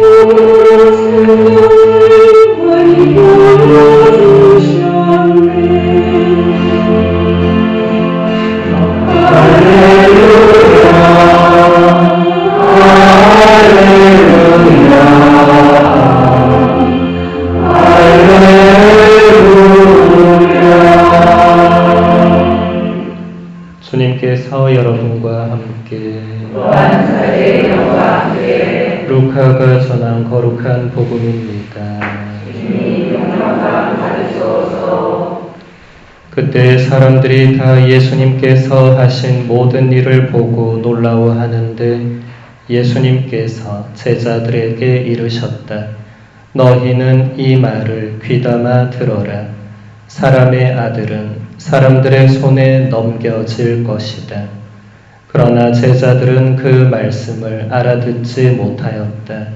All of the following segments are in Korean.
주님 루카가 전한 거룩한 복음입니다. 그때 사람들이 다 예수님께서 하신 모든 일을 보고 놀라워하는데 예수님께서 제자들에게 이르셨다. 너희는 이 말을 귀담아 들어라. 사람의 아들은 사람들의 손에 넘겨질 것이다. 그러나 제자들은 그 말씀을 알아듣지 못하였다.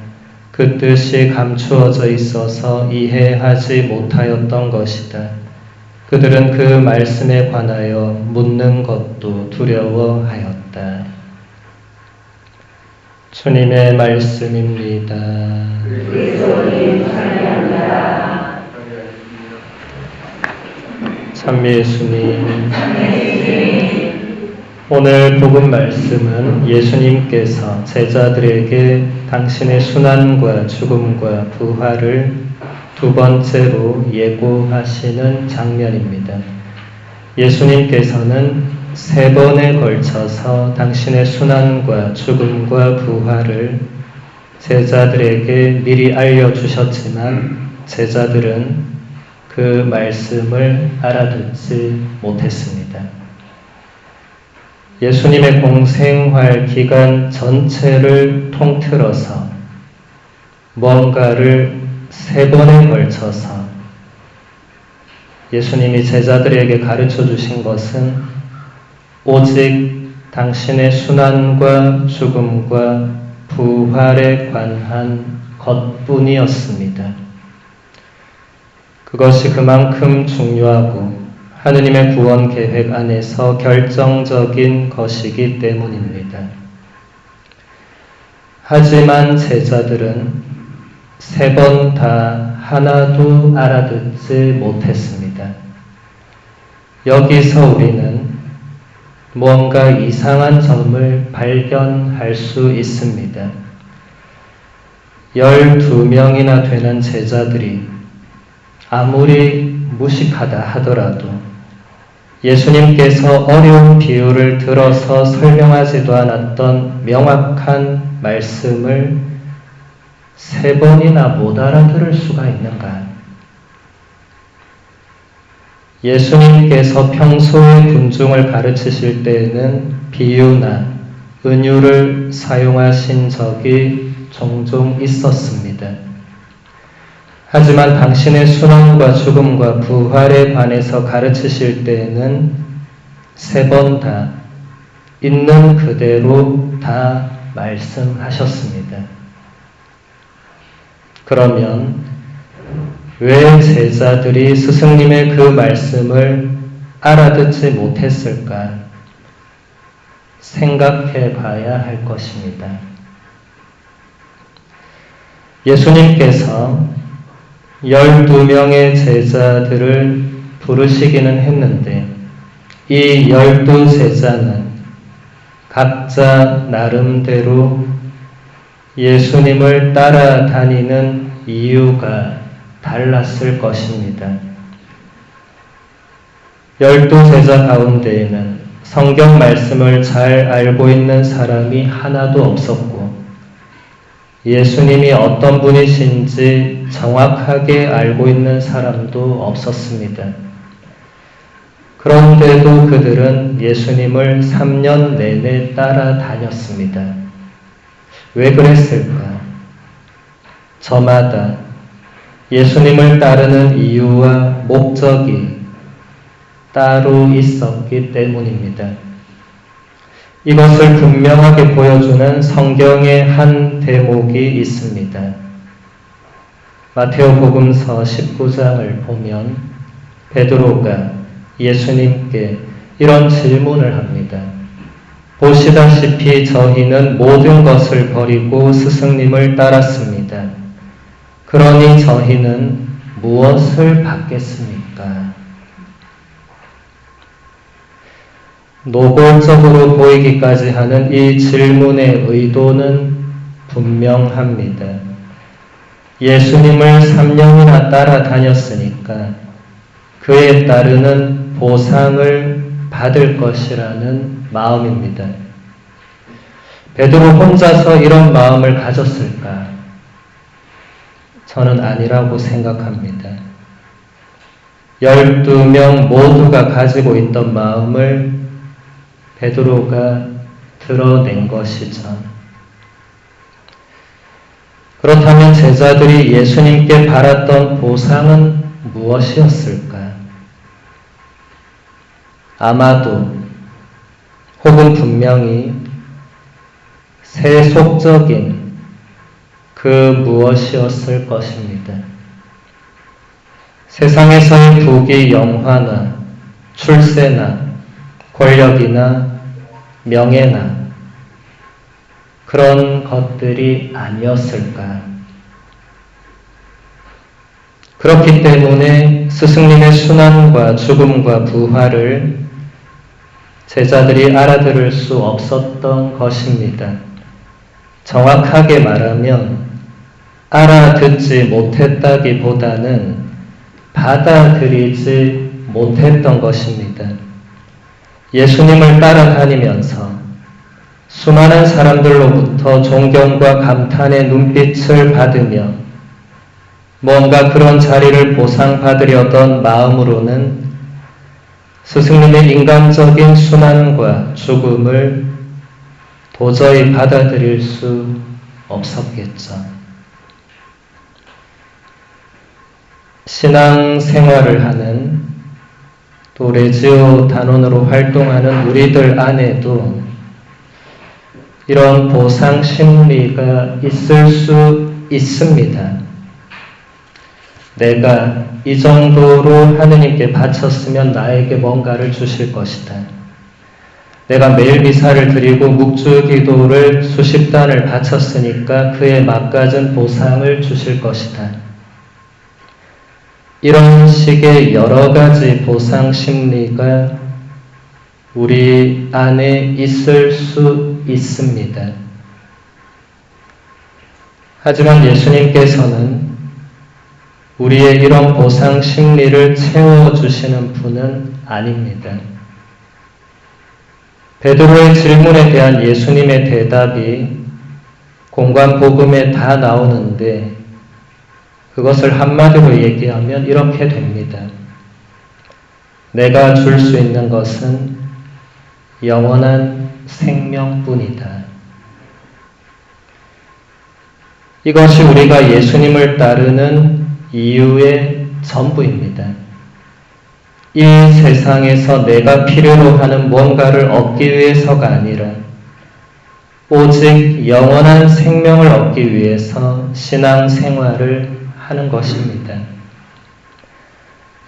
그 뜻이 감추어져 있어서 이해하지 못하였던 것이다. 그들은 그 말씀에 관하여 묻는 것도 두려워하였다. 주님의 말씀입니다. 참미 예수님. 오늘 복음 말씀은 예수님께서 제자들에게 당신의 순환과 죽음과 부활을 두 번째로 예고하시는 장면입니다. 예수님께서는 세 번에 걸쳐서 당신의 순환과 죽음과 부활을 제자들에게 미리 알려주셨지만 제자들은 그 말씀을 알아듣지 못했습니다. 예수님의 공생활 기간 전체를 통틀어서 뭔가를 세 번에 걸쳐서 예수님이 제자들에게 가르쳐 주신 것은 오직 당신의 순환과 죽음과 부활에 관한 것뿐이었습니다. 그것이 그만큼 중요하고 하느님의 구원 계획 안에서 결정적인 것이기 때문입니다. 하지만 제자들은 세 번 다 하나도 알아듣지 못했습니다. 여기서 우리는 무언가 이상한 점을 발견할 수 있습니다. 12명이나 되는 제자들이 아무리 무식하다 하더라도 예수님께서 어려운 비유를 들어서 설명하지도 않았던 명확한 말씀을 세 번이나 못 알아들을 수가 있는가? 예수님께서 평소에 군중을 가르치실 때에는 비유나 은유를 사용하신 적이 종종 있었습니다. 하지만 당신의 순환과 죽음과 부활에 관해서 가르치실 때에는 세 번 다 있는 그대로 다 말씀하셨습니다. 그러면 왜 제자들이 스승님의 그 말씀을 알아듣지 못했을까 생각해 봐야 할 것입니다. 예수님께서 12명의 제자들을 부르시기는 했는데 이 열두 제자는 각자 나름대로 예수님을 따라다니는 이유가 달랐을 것입니다. 열두 제자 가운데에는 성경 말씀을 잘 알고 있는 사람이 하나도 없었고 예수님이 어떤 분이신지 정확하게 알고 있는 사람도 없었습니다. 그런데도 그들은 예수님을 3년 내내 따라다녔습니다. 왜 그랬을까? 저마다 예수님을 따르는 이유와 목적이 따로 있었기 때문입니다. 이것을 분명하게 보여주는 성경의 한 대목이 있습니다. 마테오 복음서 19장을 보면 베드로가 예수님께 이런 질문을 합니다. 보시다시피 저희는 모든 것을 버리고 스승님을 따랐습니다. 그러니 저희는 무엇을 받겠습니까? 노골적으로 보이기까지 하는 이 질문의 의도는 분명합니다. 예수님을 3년이나 따라다녔으니까 그에 따르는 보상을 받을 것이라는 마음입니다. 베드로 혼자서 이런 마음을 가졌을까? 저는 아니라고 생각합니다. 12명 모두가 가지고 있던 마음을 베드로가 드러낸 것이죠. 그렇다면 제자들이 예수님께 바랐던 보상은 무엇이었을까? 아마도 혹은 분명히 세속적인 그 무엇이었을 것입니다. 세상에서의 부귀 영화나 출세나 권력이나 명예나 그런 것들이 아니었을까. 그렇기 때문에 스승님의 순환과 죽음과 부활을 제자들이 알아들을 수 없었던 것입니다. 정확하게 말하면 알아듣지 못했다기보다는 받아들이지 못했던 것입니다. 예수님을 따라다니면서 수많은 사람들로부터 존경과 감탄의 눈빛을 받으며 뭔가 그런 자리를 보상받으려던 마음으로는 스승님의 인간적인 순환과 죽음을 도저히 받아들일 수 없었겠죠. 신앙 생활을 하는 또 레지오 단원으로 활동하는 우리들 안에도 이런 보상 심리가 있을 수 있습니다. 내가 이 정도로 하느님께 바쳤으면 나에게 뭔가를 주실 것이다. 내가 매일 미사를 드리고 묵주 기도를 수십 단을 바쳤으니까 그에 맞가진 보상을 주실 것이다. 이런 식의 여러 가지 보상 심리가 우리 안에 있을 수 있습니다. 하지만 예수님께서는 우리의 이런 보상 심리를 채워주시는 분은 아닙니다. 베드로의 질문에 대한 예수님의 대답이 공간 복음에 다 나오는데 그것을 한마디로 얘기하면 이렇게 됩니다. 내가 줄 수 있는 것은 영원한 생명뿐이다. 이것이 우리가 예수님을 따르는 이유의 전부입니다. 이 세상에서 내가 필요로 하는 뭔가를 얻기 위해서가 아니라 오직 영원한 생명을 얻기 위해서 신앙 생활을 하는 것입니다.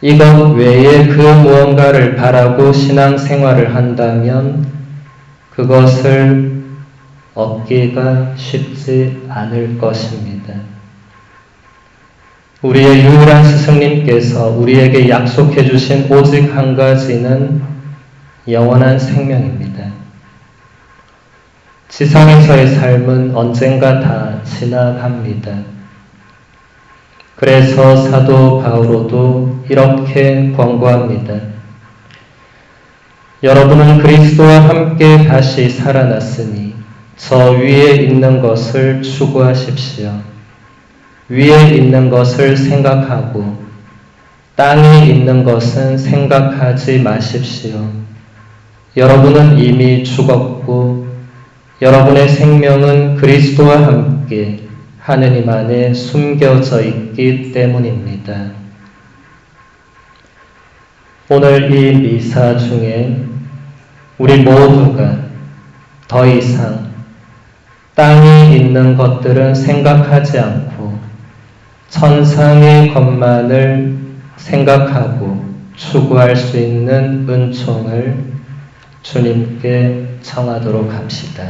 이것 외에 그 무언가를 바라고 신앙 생활을 한다면 그것을 얻기가 쉽지 않을 것입니다. 우리의 유일한 스승님께서 우리에게 약속해 주신 오직 한 가지는 영원한 생명입니다. 지상에서의 삶은 언젠가 다 지나갑니다. 그래서 사도 바울로도 이렇게 권고합니다. 여러분은 그리스도와 함께 다시 살아났으니 저 위에 있는 것을 추구하십시오. 위에 있는 것을 생각하고 땅에 있는 것은 생각하지 마십시오. 여러분은 이미 죽었고 여러분의 생명은 그리스도와 함께 하느님 안에 숨겨져 있기 때문입니다. 오늘 이 미사 중에 우리 모두가 더 이상 땅에 있는 것들은 생각하지 않고 천상의 것만을 생각하고 추구할 수 있는 은총을 주님께 청하도록 합시다.